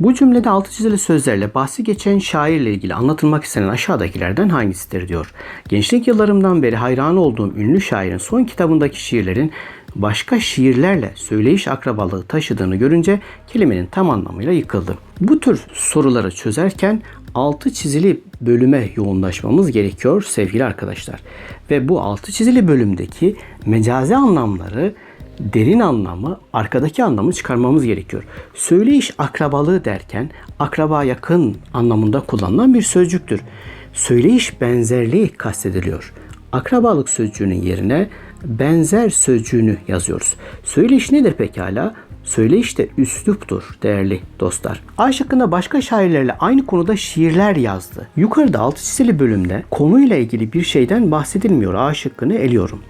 Bu cümlede altı çizili sözlerle bahsi geçen şairle ilgili anlatılmak istenen aşağıdakilerden hangisidir diyor. Gençlik yıllarımdan beri hayran olduğum ünlü şairin son kitabındaki şiirlerin başka şiirlerle söyleyiş akrabalığı taşıdığını görünce kelimenin tam anlamıyla yıkıldı. Bu tür soruları çözerken altı çizili bölüme yoğunlaşmamız gerekiyor sevgili arkadaşlar. Ve bu altı çizili bölümdeki mecazi anlamları derin anlamı, arkadaki anlamı çıkarmamız gerekiyor. Söyleyiş akrabalığı derken akraba yakın anlamında kullanılan bir sözcüktür. Söyleyiş benzerliği kastediliyor. Akrabalık sözcüğünün yerine benzer sözcüğünü yazıyoruz. Söyleyiş nedir pekala? Söyleyiş de üsluptur değerli dostlar. A şıkkında başka şairlerle aynı konuda şiirler yazdı. Yukarıda altı çizili bölümde konuyla ilgili bir şeyden bahsedilmiyor. A eliyorum.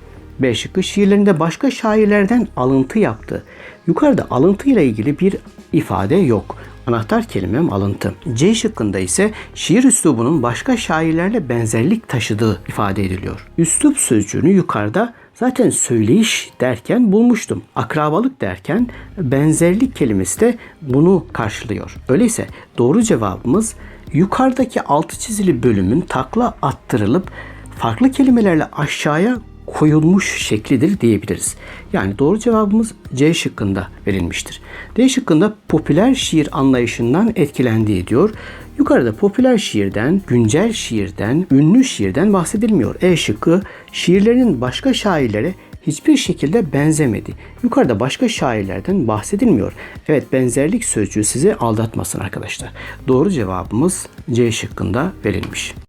B şiirlerinde başka şairlerden alıntı yaptı. Yukarıda alıntıyla ilgili bir ifade yok. Anahtar kelimem alıntı. C şıkkında ise şiir üslubunun başka şairlerle benzerlik taşıdığı ifade ediliyor. Üslup sözcüğünü yukarıda zaten söyleyiş derken bulmuştum. Akrabalık derken benzerlik kelimesi de bunu karşılıyor. Öyleyse doğru cevabımız yukarıdaki altı çizili bölümün takla attırılıp farklı kelimelerle aşağıya koyulmuş şeklidir diyebiliriz. Yani doğru cevabımız C şıkkında verilmiştir. D şıkkında popüler şiir anlayışından etkilendiği diyor. Yukarıda popüler şiirden, güncel şiirden, ünlü şiirden bahsedilmiyor. E şıkkı şiirlerin başka şairlere hiçbir şekilde benzemedi. Yukarıda başka şairlerden bahsedilmiyor. Evet benzerlik sözcüğü sizi aldatmasın arkadaşlar. Doğru cevabımız C şıkkında verilmiş.